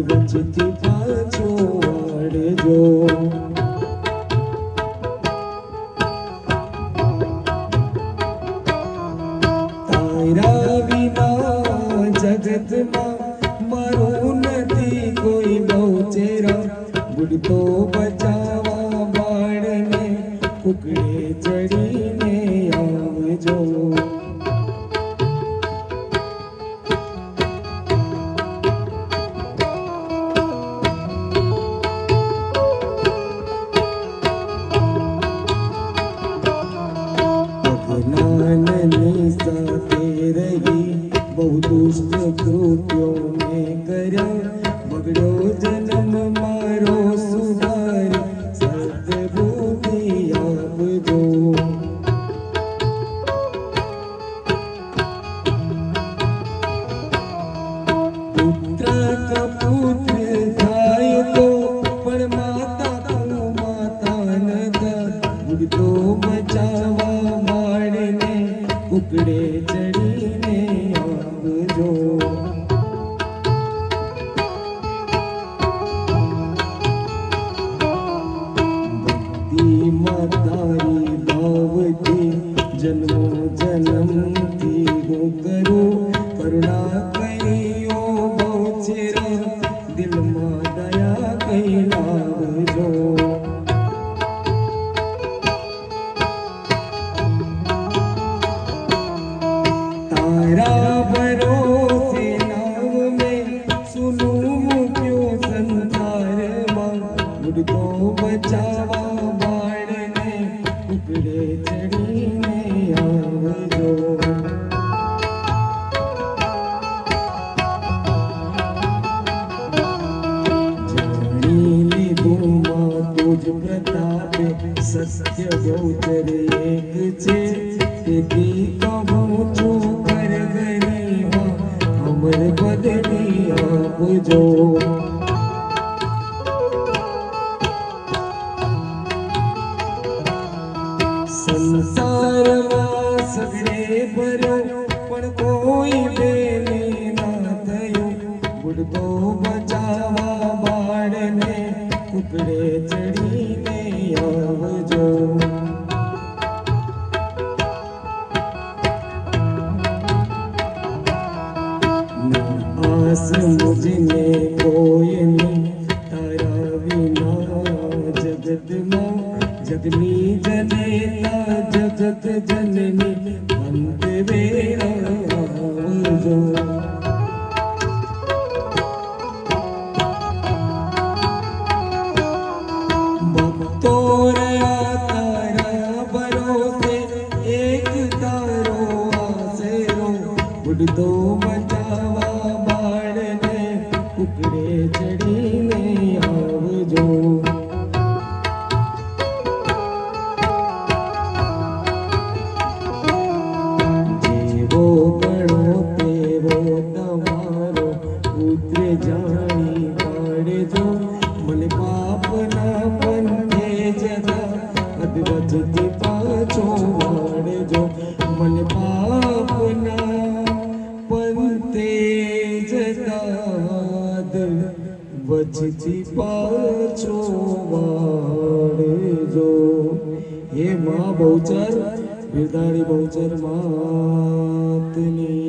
વચથી પાછો વળજો તારા વિના જગતમાં મારું નથી કોઈ બહુ ચેરા ગુડ તો બચાવા બાળને ઉકળી દુષ્ટ કૃત્યો મેં કર્યા બગડો જન્મ મારો સુધાર સદબુદ્ધિ આપજો પુત્ર કપુત્ર થાય તો પણ માતા તો માતા ન ગુડતો બચાવા માળને કુકડે ચડીને जो भक्ति मतारी भाव की जन्मों करो करुणा करियो बहुत चिरा બચાવા બાળને, ઉપડે ચડીને આવજો. જાણી લીધું માં તુજ પ્રતાપે, સત્ય ગૌચર એક છે. તેથી કહું છું કર ગરીબા, અમર બદલી આપજો. ભર્યો, પણ કોઈ બેને ના થયું. ગુડતો બચાવા બાળને કુકડે ચડીને તારા વિના જગતમાં જગની ઉડતો બચાવા બાળને કુકડે ચડીને આવજો. જેવો ગણો તેવો તમારો પુત્ર જાણી પાડજો. મને પાપના પંથે જતા અદવચથી પાછો વચથી પાછો વાળજો હે મા બહુચર બિરદાણી બહુચર માતની